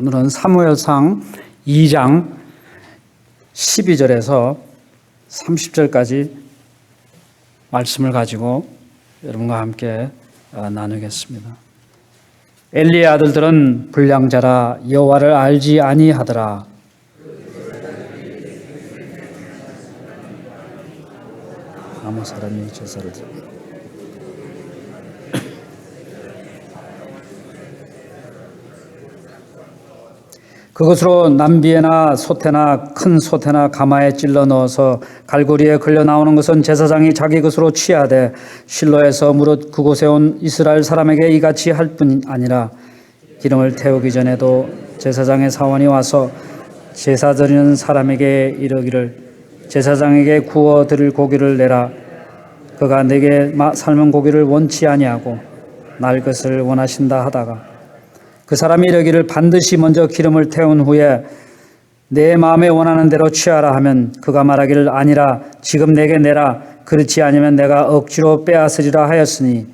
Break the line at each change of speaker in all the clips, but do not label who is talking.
오늘은 사무엘상 2장 12절에서 30절까지 말씀을 가지고 여러분과 함께 어, 나누겠습니다. 엘리의 아들들은 불량자라 여호와를 알지 아니하더라. 아무 사람이 제사를 드립니다. 그것으로 남비에나 소태나 큰 소태나 가마에 찔러 넣어서 갈고리에 걸려 나오는 것은 제사장이 자기 것으로 취하되 실로에서 무릇 그곳에 온 이스라엘 사람에게 이같이 할 뿐 아니라 기름을 태우기 전에도 제사장의 사원이 와서 제사 드리는 사람에게 이르기를 제사장에게 구워 드릴 고기를 내라. 그가 내게 마- 삶은 고기를 원치 아니하고 날 것을 원하신다 하다가 그 사람이 이르기를 반드시 먼저 기름을 태운 후에 내 마음에 원하는 대로 취하라 하면 그가 말하기를 아니라 지금 내게 내라 그렇지 아니면 내가 억지로 빼앗으리라 하였으니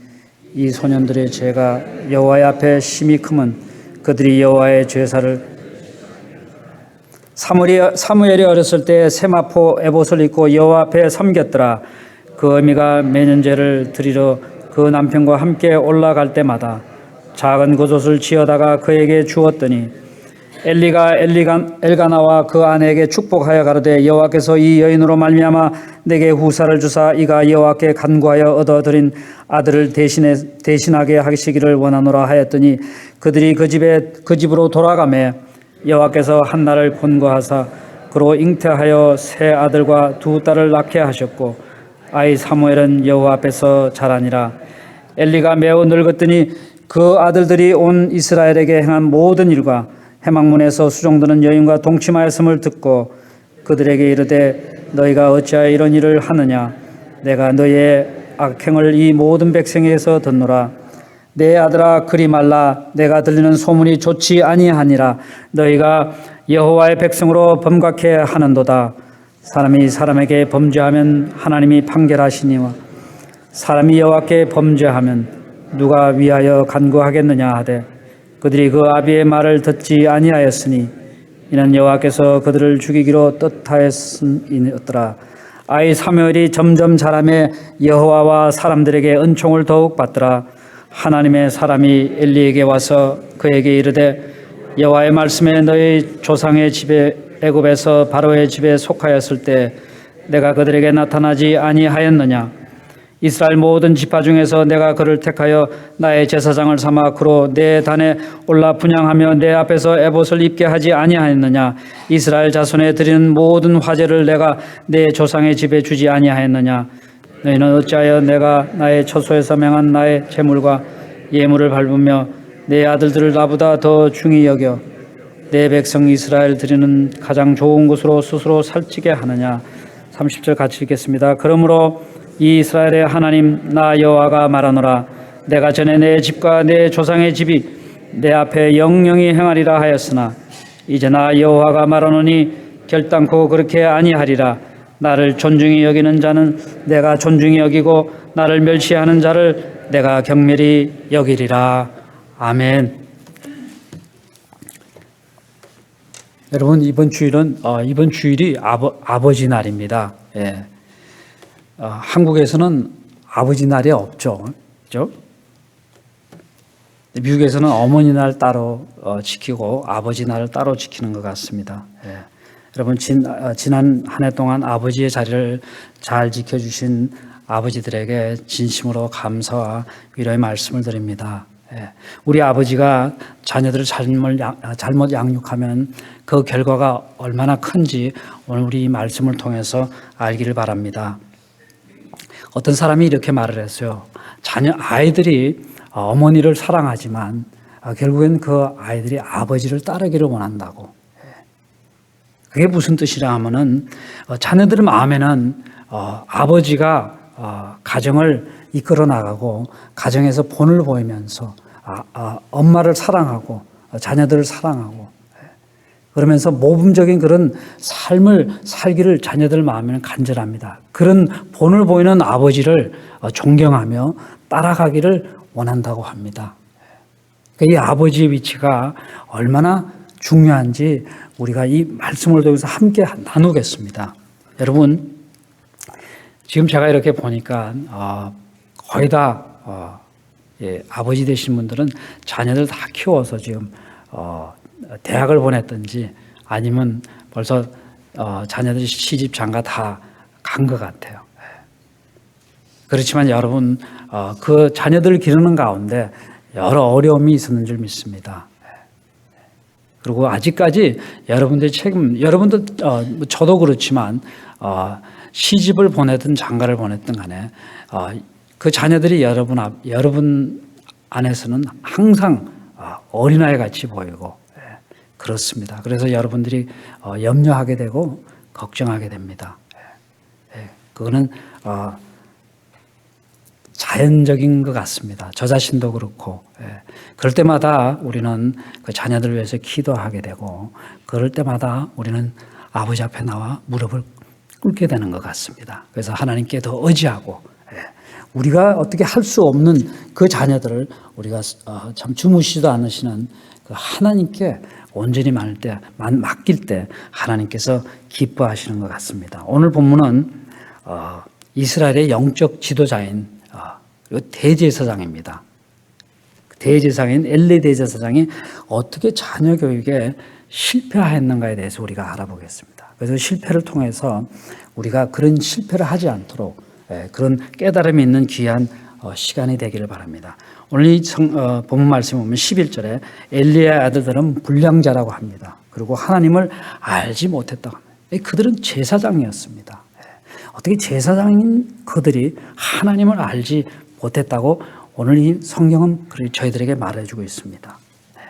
이 소년들의 죄가 여호와의 앞에 심히 크면 그들이 여호와의 제사를 사무엘이, 어렸을 때 세마포 에봇을 입고 여호와 앞에 섬겼더라. 그 의미가 매년제를 드리러 그 남편과 함께 올라갈 때마다 작은 겉옷을 지어다가 그에게 주었더니 엘리가 엘리간 엘가나와 그 아내에게 축복하여 가로되 여호와께서 이 여인으로 말미암아 내게 후사를 주사 이가 여호와께 간구하여 얻어들인 아들을 대신해 대신하게 하시기를 원하노라 하였더니 그들이 그 집에 그 집으로 돌아가매 여호와께서 한나를 권고하사 그로 잉태하여 세 아들과 두 딸을 낳게 하셨고 아이 사무엘은 여호와 앞에서 자라니라. 엘리가 매우 늙었더니 그 아들들이 온 이스라엘에게 행한 모든 일과 해망문에서 수종드는 여인과 동침하였음을 듣고 그들에게 이르되 너희가 어찌하여 이런 일을 하느냐? 내가 너희의 악행을 이 모든 백성에게서 듣노라. 내 아들아 그리 말라. 내가 들리는 소문이 좋지 아니하니라. 너희가 여호와의 백성으로 범각해 하는도다. 사람이 사람에게 범죄하면 하나님이 판결하시니와 사람이 여호와께 범죄하면 누가 위하여 간구하겠느냐 하되 그들이 그 아비의 말을 듣지 아니하였으니 이는 여호와께서 그들을 죽이기로 뜻하였음이었더라. 아이 사무엘이 점점 자라매 여호와와 사람들에게 은총을 더욱 받더라. 하나님의 사람이 엘리에게 와서 그에게 이르되 여호와의 말씀에 너희 조상의 집에 애굽에서 바로의 집에 속하였을 때 내가 그들에게 나타나지 아니하였느냐 이스라엘 모든 지파 중에서 내가 그를 택하여 나의 제사장을 삼아 그로 내 단에 올라 분양하며 내 앞에서 에봇을 입게 하지 아니하였느냐? 이스라엘 자손에 드리는 모든 화제를 내가 내 조상의 집에 주지 아니하였느냐? 너희는 어찌하여 내가 나의 처소에서 명한 나의 재물과 예물을 밟으며 내 아들들을 나보다 더 중히 여겨 내 백성 이스라엘 드리는 가장 좋은 곳으로 스스로 살찌게 하느냐? 30절 같이 읽겠습니다. 그러므로 이 이스라엘의 하나님 나 여호와가 말하노라 내가 전에 내 집과 내 조상의 집이 내 앞에 영영히 행하리라 하였으나 이제 나 여호와가 말하노니 결단코 그렇게 아니하리라 나를 존중히 여기는 자는 내가 존중히 여기고 나를 멸시하는 자를 내가 경멸히 여기리라 아멘. 여러분 이번 주일은 어, 이번 주일이 아버, 아버지 날입니다. 예. 어, 한국에서는 아버지 날이 없죠. 그죠? 미국에서는 어머니 날 따로 어, 지키고 아버지 날을 따로 지키는 것 같습니다. 예. 여러분 진, 어, 지난 한 해 동안 아버지의 자리를 잘 지켜주신 아버지들에게 진심으로 감사와 위로의 말씀을 드립니다. 예. 우리 아버지가 자녀들을 잘못, 양, 잘못 양육하면 그 결과가 얼마나 큰지 오늘 우리 이 말씀을 통해서 알기를 바랍니다. 어떤 사람이 이렇게 말을 했어요. 자녀 아이들이 어머니를 사랑하지만 아, 결국엔 그 아이들이 아버지를 따르기를 원한다고. 예. 그게 무슨 뜻이라 하면은 어, 자녀들 마음에는 어, 아버지가 어, 가정을 이끌어 나가고 가정에서 본을 보이면서 아, 아, 엄마를 사랑하고 어, 자녀들을 사랑하고 예. 그러면서 모범적인 그런 삶을 살기를 자녀들 마음에는 간절합니다. 그런 본을 보이는 아버지를 어, 존경하며 따라가기를 원한다고 합니다. 그러니까 이 아버지의 위치가 얼마나 중요한지 우리가 이 말씀을 통해서 함께 나누겠습니다. 여러분, 지금 제가 이렇게 보니까 어, 거의 다 어, 예, 아버지 되신 분들은 자녀들 다 키워서 지금 어, 대학을 보냈든지 아니면 벌써 어, 자녀들이 시집 장가 다 간 것 같아요. 예. 그렇지만 여러분 어, 그 자녀들을 기르는 가운데 여러 어려움이 있었는 줄 믿습니다. 그리고 아직까지 여러분들 책임, 여러분도 어, 뭐 저도 그렇지만 어, 시집을 보내든 장가를 보냈든 간에 어, 그 자녀들이 여러분 앞, 여러분 안에서는 항상 어, 어린아이 같이 보이고 예, 그렇습니다. 그래서 여러분들이 어, 염려하게 되고 걱정하게 됩니다. 예, 예, 그거는 어, 자연적인 것 같습니다. 저 자신도 그렇고 예. 그럴 때마다 우리는 그 자녀들 위해서 기도하게 되고 그럴 때마다 우리는 아버지 앞에 나와 무릎을 꿇게 되는 것 같습니다. 그래서 하나님께 더 의지하고 예. 우리가 어떻게 할 수 없는 그 자녀들을 우리가 어, 참 주무시지도 않으시는 그 하나님께 온전히 맡을 때, 맡길 때 하나님께서 기뻐하시는 것 같습니다. 오늘 본문은 어, 이스라엘의 영적 지도자인 어, 대제사장입니다. 대제사장인 엘리 대제사장이 어떻게 자녀 교육에 실패했는가에 대해서 우리가 알아보겠습니다. 그래서 실패를 통해서 우리가 그런 실패를 하지 않도록 예, 그런 깨달음이 있는 귀한 어, 시간이 되기를 바랍니다. 오늘 이 성, 어, 본문 말씀 보면 11절에 엘리의 아들들은 불량자라고 합니다. 그리고 하나님을 알지 못했다고 합니다. 그들은 제사장이었습니다. 예, 어떻게 제사장인 그들이 하나님을 알지 못했다고 오늘 이 성경은 저희들에게 말해주고 있습니다. 네.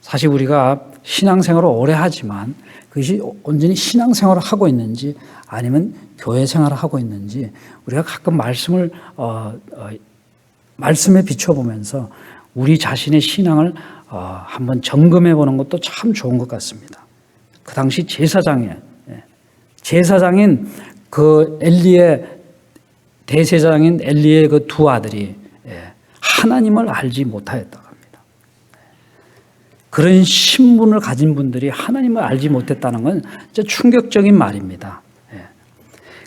사실 우리가 신앙생활을 오래 하지만 그것이 온전히 신앙생활을 하고 있는지 아니면 교회 생활을 하고 있는지 우리가 가끔 말씀을 어, 어, 말씀에 비춰보면서 우리 자신의 신앙을 어, 한번 점검해 보는 것도 참 좋은 것 같습니다. 그 당시 제사장에 예. 제사장인 그 엘리의 대제사장인 엘리의 그 두 아들이 예, 하나님을 알지 못하였다고 합니다. 그런 신분을 가진 분들이 하나님을 알지 못했다는 건 진짜 충격적인 말입니다. 예.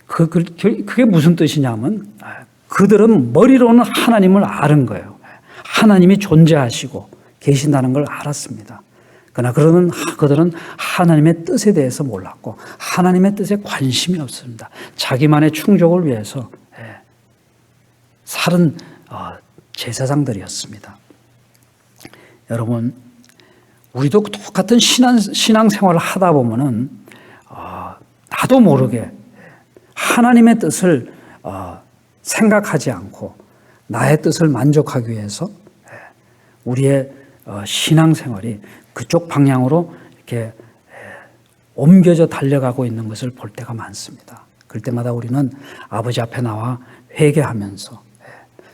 그, 그, 그게 무슨 뜻이냐면 아, 그들은 머리로는 하나님을 아는 거예요. 하나님이 존재하시고 계신다는 걸 알았습니다. 그러나 그러는 그들은 하나님의 뜻에 대해서 몰랐고 하나님의 뜻에 관심이 없습니다. 자기만의 충족을 위해서 살은 어, 제사장들이었습니다. 여러분, 우리도 똑같은 신앙, 신앙 생활을 하다 보면은 어, 나도 모르게 하나님의 뜻을 어, 생각하지 않고 나의 뜻을 만족하기 위해서 우리의 신앙 생활이 그쪽 방향으로 이렇게 옮겨져 달려가고 있는 것을 볼 때가 많습니다. 그럴 때마다 우리는 아버지 앞에 나와 회개하면서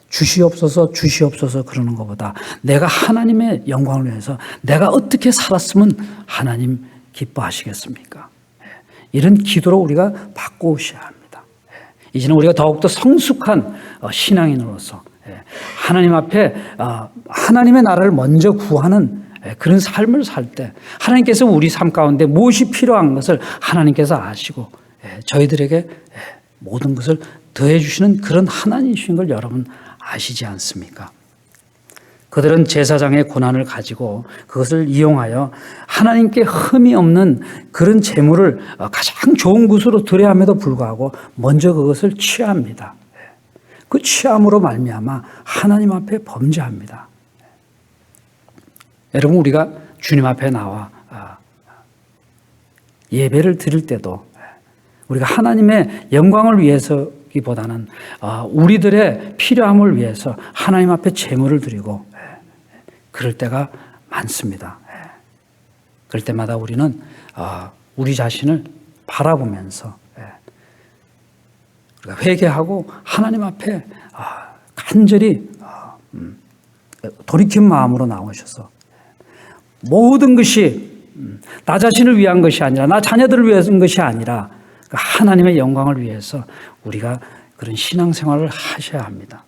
주시옵소서 주시옵소서 그러는 것보다 내가 하나님의 영광을 위해서 내가 어떻게 살았으면 하나님 기뻐하시겠습니까? 예. 이런 기도로 우리가 바꾸셔야 합니다. 예. 이제는 우리가 더욱더 성숙한 어, 신앙인으로서 예. 하나님 앞에 어, 하나님의 나라를 먼저 구하는 그런 삶을 살 때 하나님께서 우리 삶 가운데 무엇이 필요한 것을 하나님께서 아시고 저희들에게 모든 것을 더해 주시는 그런 하나님이신 걸 여러분 아시지 않습니까? 그들은 제사장의 고난을 가지고 그것을 이용하여 하나님께 흠이 없는 그런 재물을 가장 좋은 곳으로 드려야 함에도 불구하고 먼저 그것을 취합니다. 그 취함으로 말미암아 하나님 앞에 범죄합니다. 여러분 우리가 주님 앞에 나와 아, 예배를 드릴 때도 우리가 하나님의 영광을 위해서 보다는 어, 우리들의 필요함을 위해서 하나님 앞에 제물을 드리고 예, 그럴 때가 많습니다. 예. 그럴 때마다 우리는 어, 우리 자신을 바라보면서 예, 회개하고 하나님 앞에 아, 간절히 어, 음, 돌이킨 마음으로 나오셔서 모든 것이 음, 나 자신을 위한 것이 아니라 나 자녀들을 위한 것이 아니라 그 하나님의 영광을 위해서 우리가 그런 신앙생활을 하셔야 합니다.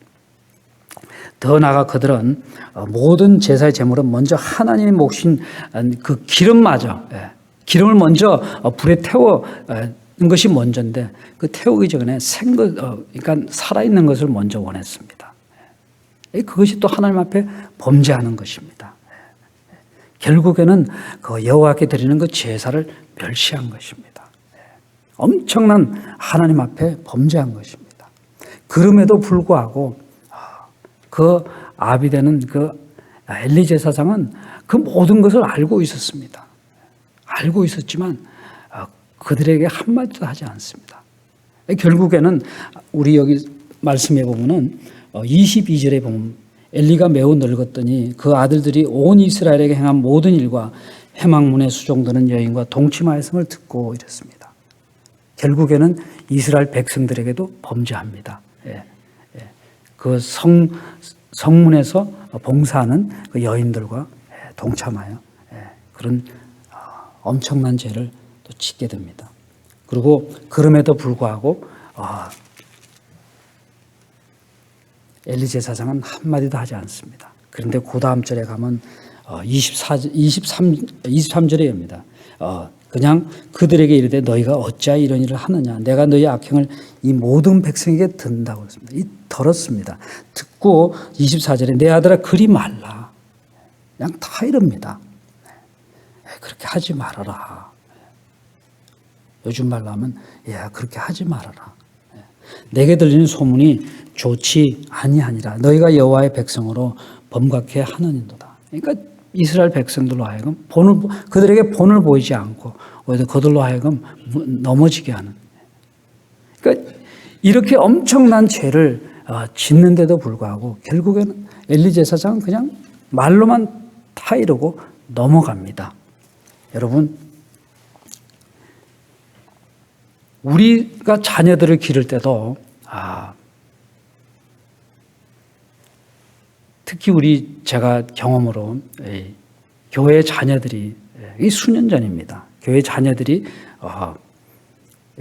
더 나아가 그들은 어, 모든 제사의 제물은 먼저 하나님의 몫인 어, 그 기름마저 예, 기름을 먼저 어, 불에 태워 어, 는 것이 먼저인데 그 태우기 전에 생것 어, 그러니까 살아있는 것을 먼저 원했습니다. 예, 그것이 또 하나님 앞에 범죄하는 것입니다. 예, 결국에는 그 여호와께 드리는 그 제사를 멸시한 것입니다. 예, 엄청난 하나님 앞에 범죄한 것입니다. 그럼에도 불구하고 아, 그 아비 되는 그 엘리 제사장은 그 모든 것을 알고 있었습니다. 알고 있었지만 아, 그들에게 한마디도 하지 않습니다. 결국에는 우리 여기 말씀해 보면은 22절에 보면 엘리가 매우 늙었더니 그 아들들이 온 이스라엘에게 행한 모든 일과 해망문에 수종드는 여인과 동침하였음을 듣고 이랬습니다. 결국에는 이스라엘 백성들에게도 범죄합니다. 예, 예. 그 성, 성문에서 봉사하는 그 여인들과 예, 동참하여 예, 그런 어, 엄청난 죄를 또 짓게 됩니다. 그리고 그럼에도 불구하고 어, 엘리 제 사장은 한마디도 하지 않습니다. 그런데 그 다음 절에 가면 24, 23, 23절에 입니다. 어, 그냥 그들에게 이르되 너희가 어찌하여 이런 일을 하느냐 내가 너희 악행을 이 모든 백성에게 든다고 했습니다. 이 더럽습니다. 듣고 24절에 내 아들아 그리 말라. 그냥 다 이럽니다. 네, 그렇게 하지 말아라. 요즘 말로 하면 야 그렇게 하지 말아라. 네. 내게 들리는 소문이 좋지 아니하니라. 너희가 여호와의 백성으로 범각해 하느니도다. 그러니까 이스라엘 백성들로 하여금 본을 그들에게 본을 보이지 않고 오히려 그들로 하여금 넘어지게 하는. 그러니까 이렇게 엄청난 죄를 어, 짓는데도 불구하고 결국에는 엘리 제사장은 그냥 말로만 다 이러고 넘어갑니다. 여러분 우리가 자녀들을 기를 때도 아 특히 우리 제가 경험으로 예, 교회 자녀들이 예, 이 수년 전입니다. 교회 자녀들이 어,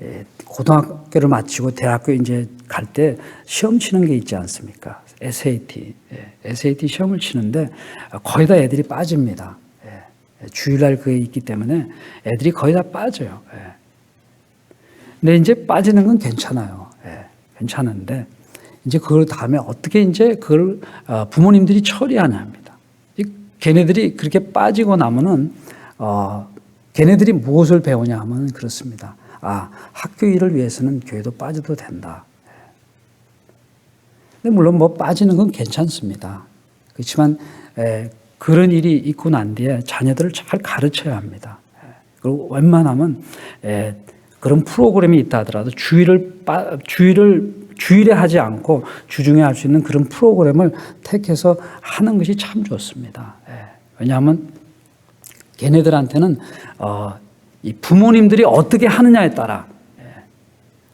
예, 고등학교를 마치고 대학교 이제 갈 때 시험 치는 게 있지 않습니까? SAT, SAT 시험을 치는데 거의 다 애들이 빠집니다. 주일날 그게 있기 때문에 애들이 거의 다 빠져요. 근데 이제 빠지는 건 괜찮아요. 괜찮은데 이제 그걸 다음에 어떻게 이제 그걸 어, 부모님들이 처리하냐 합니다. 걔네들이 그렇게 빠지고 나면은 어 걔네들이 무엇을 배우냐 하면 그렇습니다. 아 학교 일을 위해서는 교회도 빠져도 된다. 근데 물론 뭐 빠지는 건 괜찮습니다. 그렇지만 에, 그런 일이 있고 난 뒤에 자녀들을 잘 가르쳐야 합니다. 그리고 웬만하면 에, 그런 프로그램이 있다 하더라도 주의를 빠, 주의를 주일에 하지 않고 주중에 할 수 있는 그런 프로그램을 택해서 하는 것이 참 좋습니다. 예. 왜냐하면 걔네들한테는 어, 이 부모님들이 어떻게 하느냐에 따라 예.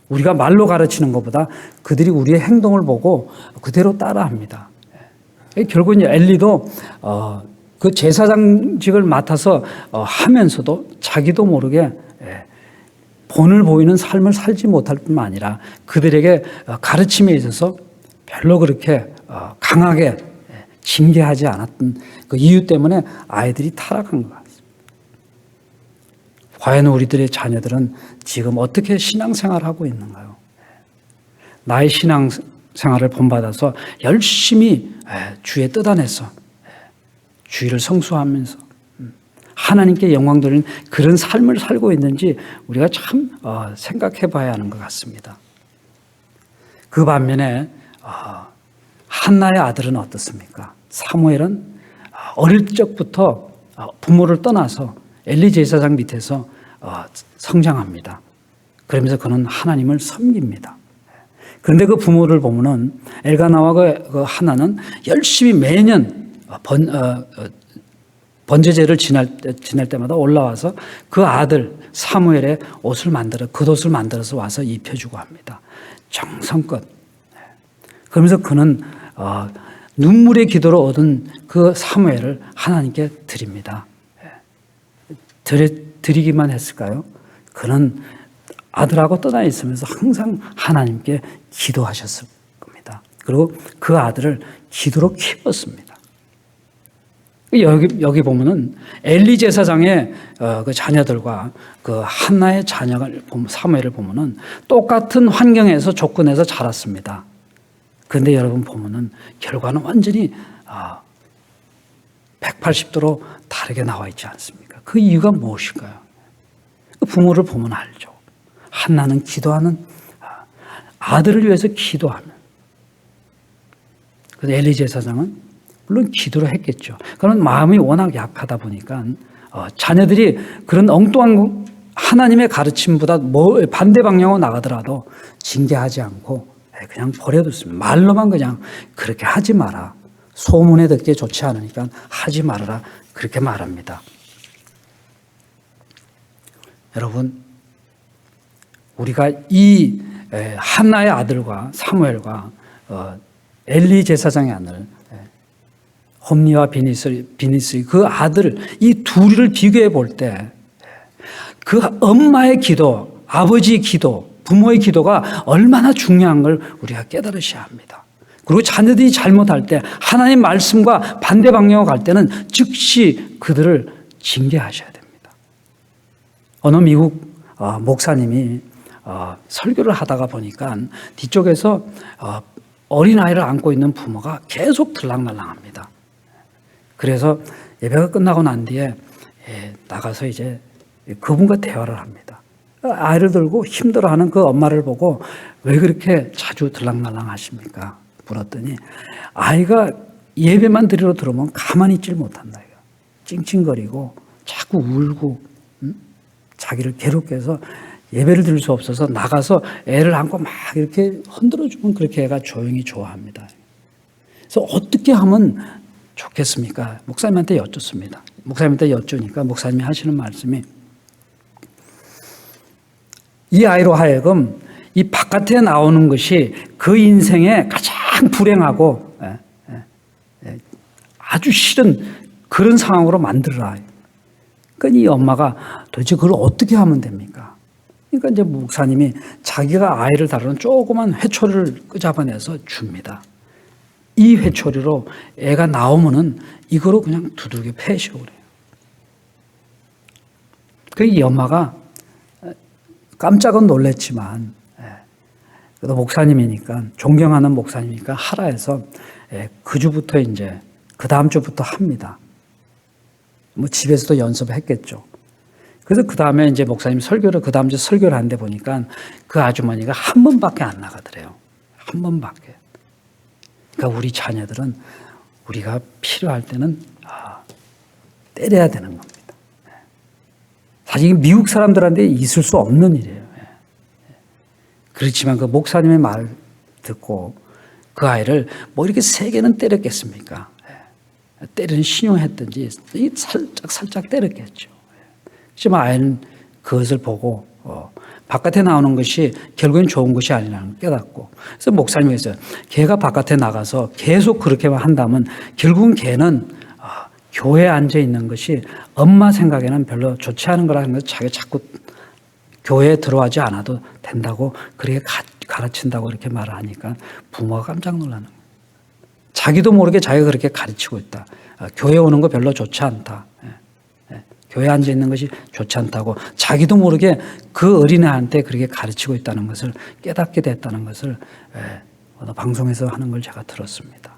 우리가 말로 가르치는 것보다 그들이 우리의 행동을 보고 그대로 따라합니다. 예. 결국 이제 엘리도 어, 그 제사장직을 맡아서 어, 하면서도 자기도 모르게 본을 보이는 삶을 살지 못할 뿐만 아니라 그들에게 어, 가르침에 있어서 별로 그렇게 어, 강하게 예, 징계하지 않았던 그 이유 때문에 아이들이 타락한 것 같습니다. 과연 우리들의 자녀들은 지금 어떻게 신앙생활을 하고 있는가요? 나의 신앙생활을 본받아서 열심히 예, 안에서 예, 주의를 성수하면서 하나님께 영광 돌리는 그런 삶을 살고 있는지 우리가 참 어, 생각해 봐야 하는 것 같습니다. 그 반면에 어, 한나의 아들은 어떻습니까? 사무엘은 어, 어릴 적부터 부모를 떠나서 엘리 제사장 밑에서 성장합니다. 그러면서 그는 하나님을 섬깁니다. 그런데 그 부모를 보면은 엘가나와 그, 그 하나는 열심히 매년 번, 번제제를 지날, 때, 지날 때마다 올라와서 그 아들 사무엘의 옷을 만들어 겉옷을 만들어서 와서 입혀주고 합니다. 정성껏. 그러면서 그는 어, 눈물의 기도로 얻은 그 사무엘을 하나님께 드립니다. 드리, 드리기만 했을까요? 그는 아들하고 떠나 있으면서 항상 하나님께 기도하셨을 겁니다. 그리고 그 아들을 기도로 키웠습니다. 여기 여기 보면은 엘리 제사장의 어, 그 자녀들과 그 한나의 자녀를 보면 사무엘을 보면은 똑같은 환경에서 조건에서 자랐습니다. 그런데 여러분 보면은 결과는 완전히 아, 180도로 다르게 나와 있지 않습니까? 그 이유가 무엇일까요? 그 부모를 보면 알죠. 한나는 기도하는 아, 아들을 위해서 기도하는. 근데 엘리 제사장은 물론 기도를 했겠죠. 그런 마음이 워낙 약하다 보니까 어, 자녀들이 그런 엉뚱한 거- 하나님의 가르침보다 뭐 반대 방향으로 나가더라도 징계하지 않고 예, 그냥 버려뒀습니다. 말로만 그냥 그렇게 하지 마라. 소문에 듣기에 좋지 않으니까 하지 말아라. 그렇게 말합니다. 여러분, 우리가 이 에, 한나의 아들과 사무엘과 어, 엘리 제사장의 아들 에, 홈리와 비니스 비니스 그 아들 이 둘을 비교해 볼 때 그 엄마의 기도, 아버지의 기도, 부모의 기도가 얼마나 중요한 걸 우리가 깨달으셔야 합니다. 그리고 자녀들이 잘못할 때 하나님 말씀과 반대 방향으로 갈 때는 즉시 그들을 징계하셔야 됩니다. 어느 미국 어, 목사님이 어, 설교를 하다가 보니까 뒤쪽에서 어, 어린아이를 안고 있는 부모가 계속 들락날락합니다. 그래서 예배가 끝나고 난 뒤에 예, 나가서 이제 그분과 대화를 합니다. 아이를 들고 힘들어하는 그 엄마를 보고 왜 그렇게 자주 들락날락 하십니까? 물었더니 아이가 예배만 드리러 들어오면 가만히 있질 못한다. 찡찡거리고 자꾸 울고 음? 자기를 괴롭게 해서 예배를 드릴 수 없어서 나가서 애를 안고 막 이렇게 흔들어주면 그렇게 애가 조용히 좋아합니다. 그래서 어떻게 하면 좋겠습니까? 목사님한테 여쭙습니다. 목사님한테 여쭈니까 목사님이 하시는 말씀이 이 아이로 하여금 이 바깥에 나오는 것이 그 인생의 가장 불행하고 예, 예, 예, 아주 싫은 그런 상황으로 만들어라. 그러니까 이 엄마가 도대체 그걸 어떻게 하면 됩니까? 그러니까 이제 목사님이 자기가 아이를 다루는 조그만 회초리를 끄잡아내서 줍니다. 이 회초리로 애가 나오면은 이거로 그냥 두들겨 패시오 그래요. 그이 엄마가 깜짝은 놀랬지만 예, 그래도 목사님이니까 존경하는 목사님이니까 하라 해서 예, 그 주부터 이제 그 다음 주부터 합니다. 뭐 집에서도 연습했겠죠. 그래서 그 다음에 이제 목사님 설교를 그 다음 주 설교를 하는데 보니까 그 아주머니가 한 번밖에 안 나가더래요. 한 번밖에. 그러니까 우리 자녀들은 우리가 필요할 때는 아, 때려야 되는 겁니다. 사실 미국 사람들한테 있을 수 없는 일이에요. 예. 그렇지만 그 목사님의 말 듣고 그 아이를 뭐 이렇게 세게는 때렸겠습니까? 예. 때리는 신용했든지 살짝 살짝 때렸겠죠. 예. 하지만 아이는 그것을 보고 어, 바깥에 나오는 것이 결국엔 좋은 것이 아니라는 걸 깨닫고 그래서 했어요. 걔가 바깥에 나가서 계속 그렇게만 한다면 결국은 걔는 아, 교회에 앉아 있는 것이 엄마 생각에는 별로 좋지 않은 거라는 것을 자기 자꾸 교회에 들어가지 않아도 된다고 그렇게 가, 가르친다고 이렇게 말을 하니까 부모가 깜짝 놀라는 거예요. 자기도 모르게 자기가 그렇게 가르치고 있다. 아, 교회 오는 거 별로 좋지 않다. 교회 앉아 있는 것이 좋지 않다고 자기도 모르게 그 어린애한테 그렇게 가르치고 있다는 것을 깨닫게 됐다는 것을 예, 어느 방송에서 하는 걸 제가 들었습니다.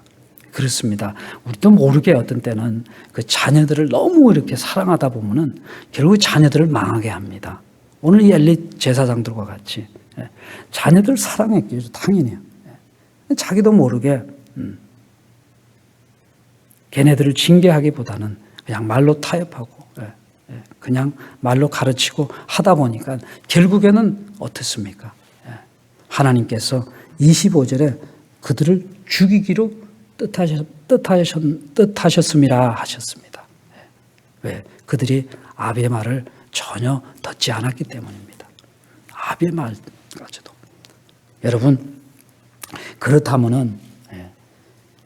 그렇습니다. 우리도 모르게 어떤 때는 그 자녀들을 너무 이렇게 사랑하다 보면은 결국 자녀들을 망하게 합니다. 오늘 이 엘리 제사장들과 같이 예, 자녀들 사랑했겠죠. 당연히요. 예. 자기도 모르게 음, 걔네들을 징계하기보다는 그냥 말로 타협하고 그냥 말로 가르치고 하다 보니까 결국에는 어떻습니까? 예, 하나님께서 25절에 그들을 죽이기로 뜻하셨, 뜻하셨, 뜻하셨음이라 하셨습니다. 예, 왜? 그들이 아비의 말을 전혀 듣지 않았기 때문입니다. 아비의 말까지도. 여러분, 그렇다면은 예,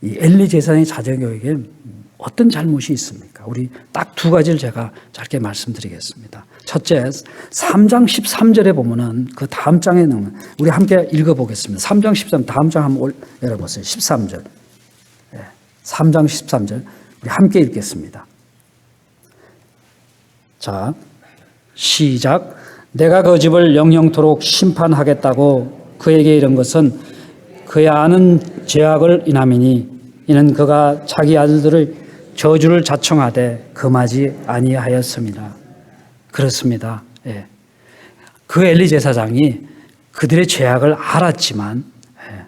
이 엘리 제사장의 자녀교육에 어떤 잘못이 있습니까? 우리 딱 두 가지를 제가 짧게 말씀드리겠습니다. 첫째, 3장 13절에 보면은 그 다음 장에 넣으면 우리 함께 읽어보겠습니다. 3장 13, 다음 장 한번 올- 열어보세요. 13절. 예, 3장 13절. 우리 함께 읽겠습니다. 자, 시작. 내가 그 집을 영영토록 심판하겠다고 그에게 이른 것은 그의 아는 죄악을 인함이니 이는 그가 자기 아들들을 저주를 자청하되 금하지 아니하였습니다. 그렇습니다. 예. 그 엘리 제사장이 그들의 죄악을 알았지만 예,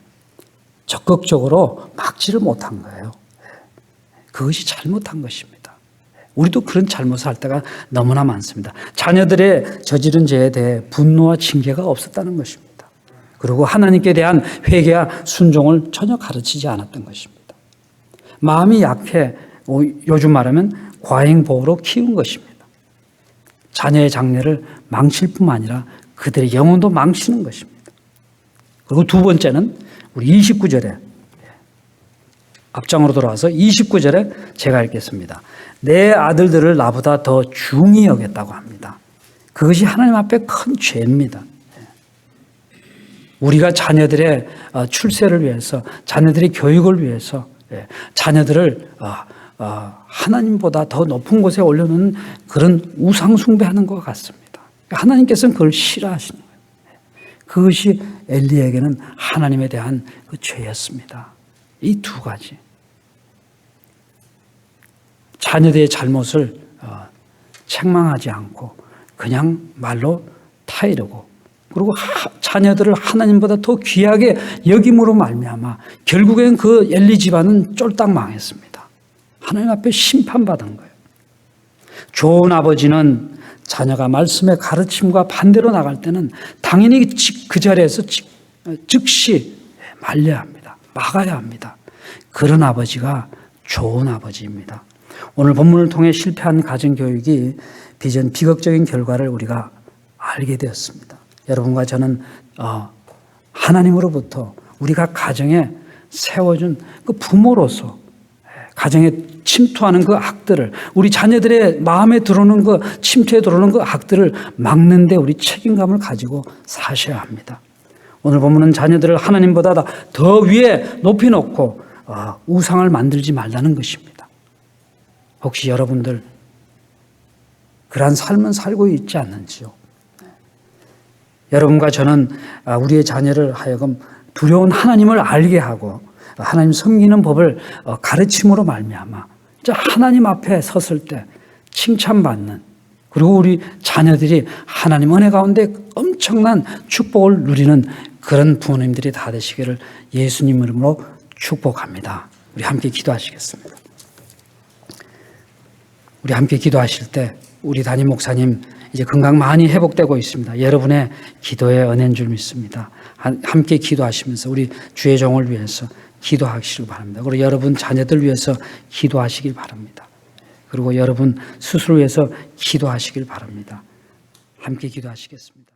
적극적으로 막지를 못한 거예요. 예. 그것이 잘못한 것입니다. 우리도 그런 잘못을 할 때가 너무나 많습니다. 자녀들의 저지른 죄에 대해 분노와 징계가 없었다는 것입니다. 그리고 하나님께 대한 회개와 순종을 전혀 가르치지 않았던 것입니다. 마음이 약해 어, 요즘 말하면 과잉보호로 키운 것입니다. 자녀의 장래를 망칠 뿐만 아니라 그들의 영혼도 망치는 것입니다. 그리고 두 번째는 우리 29절에 앞장으로 돌아와서 29절에 제가 읽겠습니다. 내 아들들을 나보다 더 중히 여겼다고 합니다. 그것이 하나님 앞에 큰 죄입니다. 우리가 자녀들의 어, 출세를 위해서, 자녀들의 교육을 위해서, 예, 자녀들을 어, 어, 하나님보다 더 높은 곳에 올려놓는 그런 우상 숭배하는 것 같습니다. 하나님께서는 그걸 싫어하시는 거예요. 그것이 엘리에게는 하나님에 대한 그 죄였습니다. 이 두 가지. 자녀들의 잘못을 어, 책망하지 않고 그냥 말로 타이르고 그리고 하- 자녀들을 하나님보다 더 귀하게 여김으로 말미암아 결국엔 그 엘리 집안은 쫄딱 망했습니다. 하나님 앞에 심판받은 거예요. 좋은 아버지는 자녀가 말씀의 가르침과 반대로 나갈 때는 당연히 직- 그 자리에서 직- 즉시 말려야 합니다. 막아야 합니다. 그런 아버지가 좋은 아버지입니다. 오늘 본문을 통해 실패한 가정교육이 비전 비극적인 결과를 우리가 알게 되었습니다. 여러분과 저는 어, 하나님으로부터 우리가 가정에 세워준 그 부모로서 가정에 침투하는 그 악들을 우리 자녀들의 마음에 들어오는 그 침투에 들어오는 그 악들을 막는데 우리 책임감을 가지고 사셔야 합니다. 오늘 보면은 자녀들을 하나님보다 더 위에 높이 놓고 어, 우상을 만들지 말라는 것입니다. 혹시 여러분들 그러한 삶은 살고 있지 않는지요? 여러분과 저는 아, 우리의 자녀를 하여금 두려운 하나님을 알게 하고 하나님 섬기는 법을 어, 가르침으로 말미암아 하나님 앞에 섰을 때 칭찬받는 그리고 우리 자녀들이 하나님 은혜 가운데 엄청난 축복을 누리는 그런 부모님들이 다 되시기를 예수님 이름으로 축복합니다. 우리 함께 기도하시겠습니다. 우리 함께 기도하실 때 우리 담임 목사님 이제 건강 많이 회복되고 있습니다. 여러분의 기도에 은혜인 줄 믿습니다. 한- 함께 기도하시면서 우리 주의 종을 위해서 기도하시길 바랍니다. 그리고 여러분 자녀들 위해서 기도하시길 바랍니다. 그리고 여러분 스스로 위해서 기도하시길 바랍니다. 함께 기도하시겠습니다.